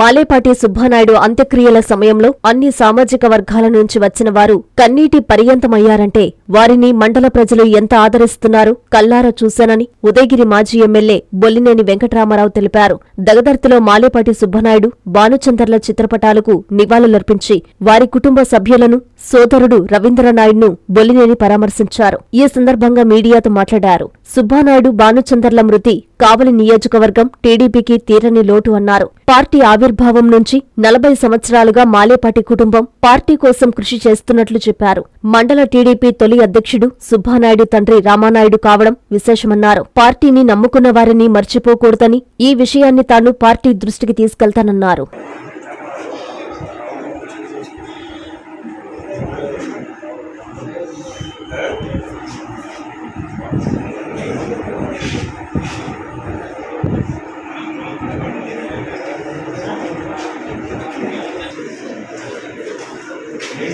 మాలేపాటి సుబ్బానాయుడు అంత్యక్రియల సమయంలో అన్ని సామాజిక వర్గాల నుంచి వచ్చిన వారు కన్నీటి పర్యంతమయ్యారంటే వారిని మండల ప్రజలు ఎంత ఆదరిస్తున్నారో కల్లారా చూశానని ఉదయగిరి మాజీ ఎమ్మెల్యే బొల్లినేని వెంకటరామారావు తెలిపారు. దగదర్తిలో మాలేపాటి సుబ్బనాయుడు భానుచందర్ల చిత్రపటాలకు నివాళులర్పించి వారి కుటుంబ సభ్యులను సోదరుడు రవీంద్రనాయుడును బొల్లినేని పరామర్శించారు. ఈ సందర్భంగా మీడియాతో మాట్లాడారు. సుబ్బానాయుడు భానుచందర్ల మృతి కావలి నియోజకవర్గం టీడీపీకి తీరని లోటు అన్నారు. పార్టీ ఆవిర్భావం నుంచి నలభై సంవత్సరాలుగా మాలేపాటి కుటుంబం పార్టీ కోసం కృషి చేస్తున్నట్లు చెప్పారు. మండల టీడీపీ తొలి అధ్యక్షుడు సుబ్బానాయుడు తండ్రి రామానాయుడు కావడం విశేషమన్నారు. పార్టీని నమ్ముకున్న వారిని మర్చిపోకూడదని ఈ విషయాన్ని తాను పార్టీ దృష్టికి తీసుకెళ్తానన్నారు.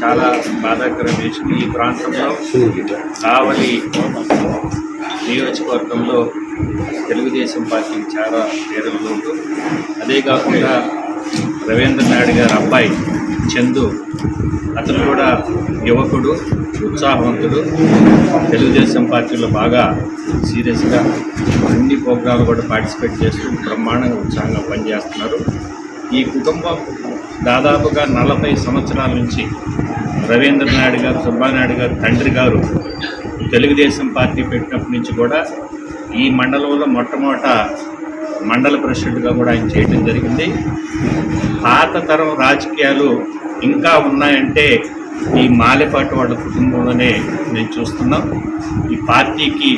చాలా బాధాకరం విషయం. ఈ ప్రాంతంలో కావలి నియోజకవర్గంలో తెలుగుదేశం పార్టీకి చాలా పేరు అదే కాకుండా రవీంద్ర నాయుడు గారి అబ్బాయి చందు అతను కూడా యువకుడు ఉత్సాహవంతుడు. తెలుగుదేశం పార్టీలో బాగా సీరియస్గా అన్ని ప్రోగ్రాంలు కూడా పార్టిసిపేట్ చేస్తూ బ్రహ్మాండంగా ఉత్సాహంగా పనిచేస్తున్నారు. ఈ కుటుంబం దాదాపుగా నలభై సంవత్సరాల నుంచి రవీంద్ర నాయుడు గారు సుబ్బానాయుడు గారు తండ్రి గారు తెలుగుదేశం పార్టీ పెట్టినప్పటి నుంచి కూడా ఈ మండలంలో మొట్టమొదట మండల ప్రెసిడెంట్గా కూడా ఆయన చేయడం జరిగింది. పాత తరం రాజకీయాలు ఇంకా ఉన్నాయంటే ఈ మాలెపాటి వాళ్ళ కుటుంబంలోనే మేము చూస్తున్నాం. ఈ పార్టీకి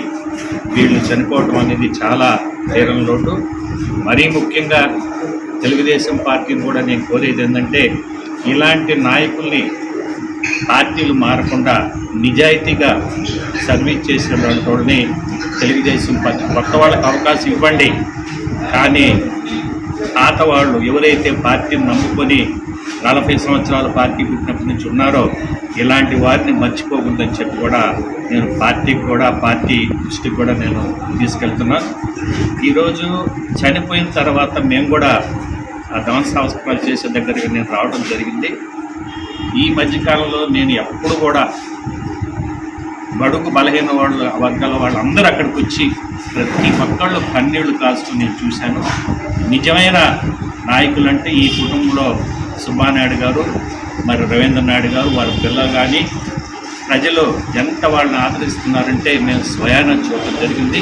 వీళ్ళు చనిపోవటం అనేది చాలా తీరం లోటు. మరీ ముఖ్యంగా తెలుగుదేశం పార్టీని కూడా నేను కోరేది ఏంటంటే ఇలాంటి నాయకుల్ని పార్టీలు మారకుండా నిజాయితీగా సర్వీస్ చేసినటువంటి వాళ్ళని తెలుగుదేశం పార్టీ కొత్త వాళ్ళకి అవకాశం ఇవ్వండి. కానీ పాత వాళ్ళు ఎవరైతే పార్టీని నమ్ముకొని నలభై సంవత్సరాల పార్టీ పుట్టినప్పటి నుంచి ఉన్నారో ఇలాంటి వారిని మర్చిపోకూడదని చెప్పి కూడా నేను పార్టీకి కూడా పార్టీ దృష్టికి కూడా నేను తీసుకెళ్తున్నాను ఈరోజు చనిపోయిన తర్వాత మేము కూడా ఆ దవన సంస్కారాలు చేసే దగ్గరికి నేను రావడం జరిగింది. ఈ మధ్యకాలంలో నేను ఎప్పుడు కూడా బడుగు బలహీన వాళ్ళ వర్గాల వాళ్ళందరూ అక్కడికి వచ్చి ప్రతి ఒక్కళ్ళు కన్నీళ్ళు కాస్తూ నేను చూశాను. నిజమైన నాయకులు అంటే ఈ కుటుంబంలో సుబ్బానాయుడు గారు మరి రవీంద్ర నాయుడు గారు వారి పిల్లలు కానీ ప్రజలు ఎంత వాళ్ళని ఆదరిస్తున్నారంటే మేము స్వయాన చూడటం జరిగింది.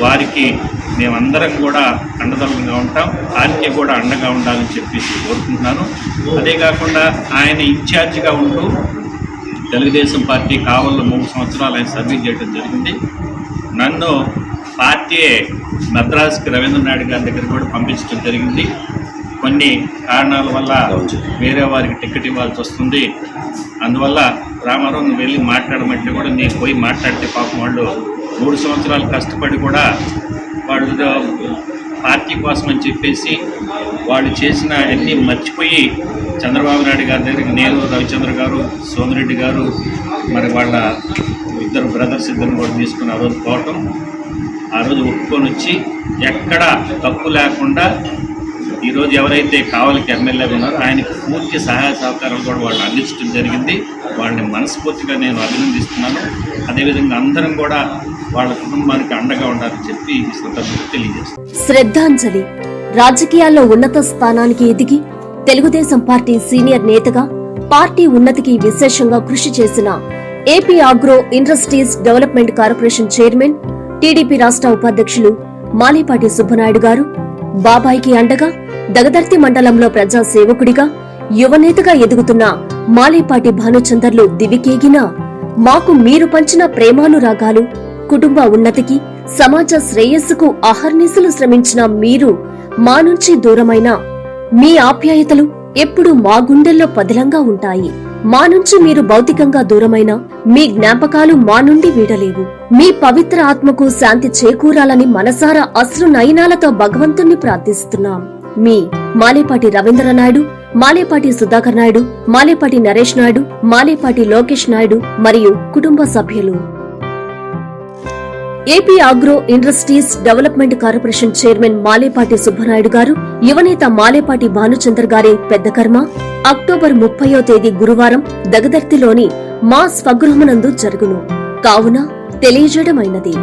వారికి మేమందరం కూడా అండదండగా ఉంటాం. పార్టీ కూడా అండగా ఉండాలని చెప్పేసి కోరుకుంటున్నాను. అదే కాకుండా ఆయన ఇన్ఛార్జిగా ఉంటూ తెలుగుదేశం పార్టీ కావల్లో మూడు సంవత్సరాలు ఆయన సర్వీస్ చేయడం జరిగింది. నన్ను పార్టీ మద్రాసుకి రవీంద్ర నాయుడు గారి దగ్గర కూడా పంపించడం జరిగింది. కొన్ని కారణాల వల్ల వేరే వారికి టికెట్ ఇవ్వాల్సి వస్తుంది. అందువల్ల రామారావు నువ్వు వెళ్ళి మాట్లాడమంటే కూడా నేను పోయి మాట్లాడితే పాపం వాళ్ళు మూడు సంవత్సరాలు కష్టపడి కూడా వాళ్ళు పార్టీ కోసం అని చెప్పేసి వాళ్ళు చేసిన అన్నీ మర్చిపోయి చంద్రబాబు నాయుడు గారి దగ్గరికి నేను రవిచంద్ర గారు సోమిరెడ్డి గారు మరి వాళ్ళ ఇద్దరు బ్రదర్స్ ఇద్దరు కూడా తీసుకుని ఆ రోజు పోవటం. ఆ రోజు ఒప్పుకొని వచ్చి ఎక్కడ తప్పు లేకుండా ఈరోజు ఎవరైతే కావలికి ఎమ్మెల్యేగా ఉన్నారో ఆయనకి పూర్తి సహాయ సహకారాలు కూడా వాళ్ళు అందించడం జరిగింది. వాళ్ళని మనస్ఫూర్తిగా నేను అభినందిస్తున్నాను. అదేవిధంగా అందరం కూడా వాళ్ళ కుటుంబానికి అండగా ఉండాలని చెప్పి సందర్భంగా శ్రద్ధాంజలి రాజకీయాల్లో ఉన్నత స్థానానికి ఎదిగి తెలుగుదేశం పార్టీ సీనియర్ నేతగా పార్టీ ఉన్నతికి విశేషంగా కృషి చేసిన AP agro industries development corporation chairman TDP రాష్ట్ర ఉపాధ్యక్షులు మాలేపాటి సుబ్బనాయుడు గారు బాబాయికి అండగా దగదర్తి మండలంలో ప్రజా సేవకుడిగా యువనేతగా ఎదుగుతున్న మాలేపాటి భానుచందర్లు దివికేగినా మాకు మీరు పంచిన ప్రేమానురాగాలు కుటుంబ ఉన్నతికి సమాజ శ్రేయస్సుకు అహర్నిశలు శ్రమించిన మీరు మా నుంచి దూరమైన మీ ఆప్యాయతలు ఎప్పుడూ మా గుండెల్లో పదిలంగా ఉంటాయి. మా నుంచి మీరు భౌతికంగా దూరమైన మీ జ్ఞాపకాలు మా నుండి వీడలేవు. మీ పవిత్ర ఆత్మకు శాంతి చేకూరాలని మనసారా అశ్రు నయనాలతో భగవంతుణ్ణి ప్రార్థిస్తున్నాం. మీ మాలేపాటి రవీంద్రనాయుడు మాలేపాటి సుధాకర్ నాయుడు మాలేపాటి నరేష్ నాయుడు మాలేపాటి లోకేష్ నాయుడు మరియు కుటుంబ సభ్యులు. AP agro industries development corporation chairman Malepati Subbanaidu గారు యువనేత మాలేపాటి భానుచందర్ గారి పెద్ద కర్మ. అక్టోబర్ ముప్పయో తేదీ గురువారం దగదర్తిలోని మా స్వగృహమునందు జరుగును. కావున తెలియజేయడమైనది.